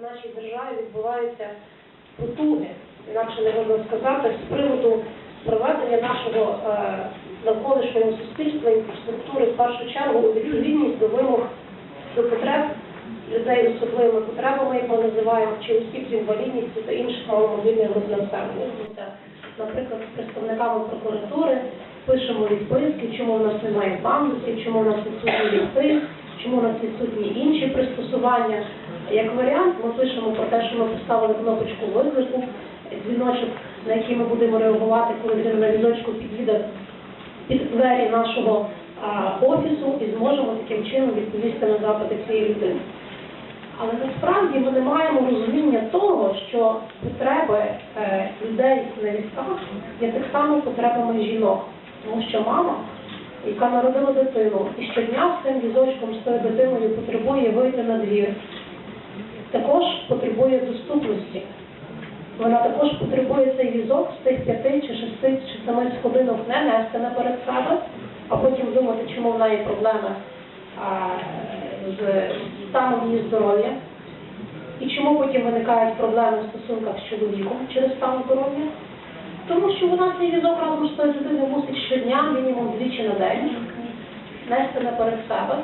в нашій державі відбуваються потуги, інакше не можна сказати, з приводу проведення нашого е, навколишнього суспільства інфраструктури в першу чергу у відповідність до вимог до потреб людей з особливими потребами, як ми називаємо, чи осіб з інвалідністю та інших маломобільних груп. Наприклад, з представниками прокуратури пишемо відписки, чому в нас немає пандусів, чому в нас відсутні ліфти, чому в нас відсутні інші пристосування. Як варіант, ми пишемо про те, що ми поставили кнопочку виклику, дзвіночок, на який ми будемо реагувати, коли він на візочку під'їде під двері нашого а, офісу і зможемо таким чином відповісти на запити цієї людини. Але насправді ми не маємо розуміння того, що потреби е, людей на візках є так само потребами жінок, тому що мама, яка народила дитину, і щодня з цим візочком з тою дитиною потребує вийти на двір, також потребує доступності. Вона також потребує цей візок з тих п'яти чи шести чи семи сходинок не нести наперед себе, а потім думати, чому в неї проблеми а, з станом її здоров'я, і чому потім виникають проблеми в стосунках з чоловіком через стан здоров'я. Тому що вона цей візок разом з тою дитиною мусить щодня, мінімум двічі на день, нести наперед себе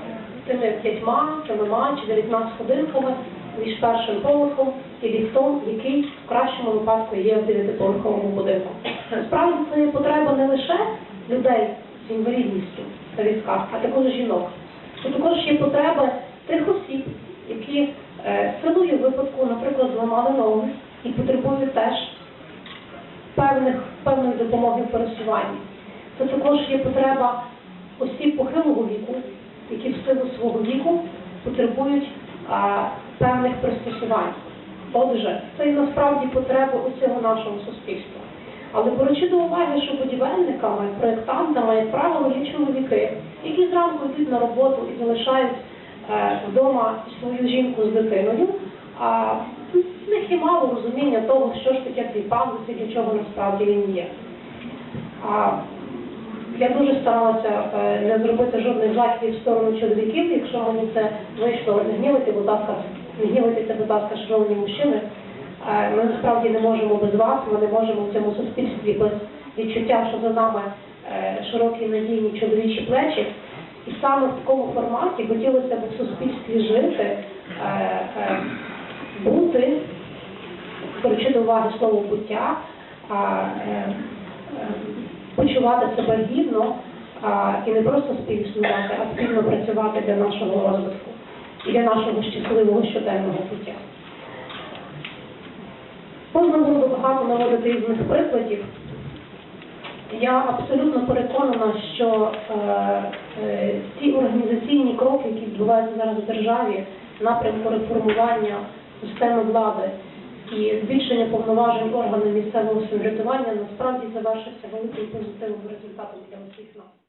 тими п'ятьма, семима чи дев'ятьма сходинками між першим поверхом і ліфтом, який в кращому випадку є в дев'ятиповерховому будинку. Насправді це є потреба не лише людей з інвалідністю на візках, а також жінок. Це також є потреба тих осіб, які е, силою випадку, наприклад, зламали ноги і потребують теж певних, певної допомоги в пересуванні. Це також є потреба осіб похилого віку, які в силу свого віку потребують певних пристосувань. Отже, це і насправді потреби усього нашого суспільства. Але беручи до уваги, що будівельниками, проєктантами, як правило, є чоловіки, які зранку йдуть на роботу і залишають е, вдома свою жінку з дитиною, а в них є мало розуміння того, що ж таке цей пандус і для чого насправді він є. А, я дуже старалася е, не зробити жодних закидів в сторону чоловіків, якщо мені це вийшло, не гнівайте, будь ласка, не гнівайтеся, будь ласка, шановні мужчини. Е, Ми насправді не можемо без вас, ми не можемо в цьому суспільстві без відчуття, що за нами е, широкі надійні чоловічі плечі. І саме в такому форматі хотілося б в суспільстві жити, е, бути, беручи до уваги слово буття, почувати себе гідно і не просто співіснувати, а спільно працювати для нашого розвитку для нашого щасливого щоденного життя. Можна було багато наводити різних прикладів. Я абсолютно переконана, що е, е, ті організаційні кроки, які відбуваються зараз в державі, напрямку реформування системи влади і збільшення повноважень органів місцевого самоврядування, насправді завершиться великим позитивним результатом для усіх нас.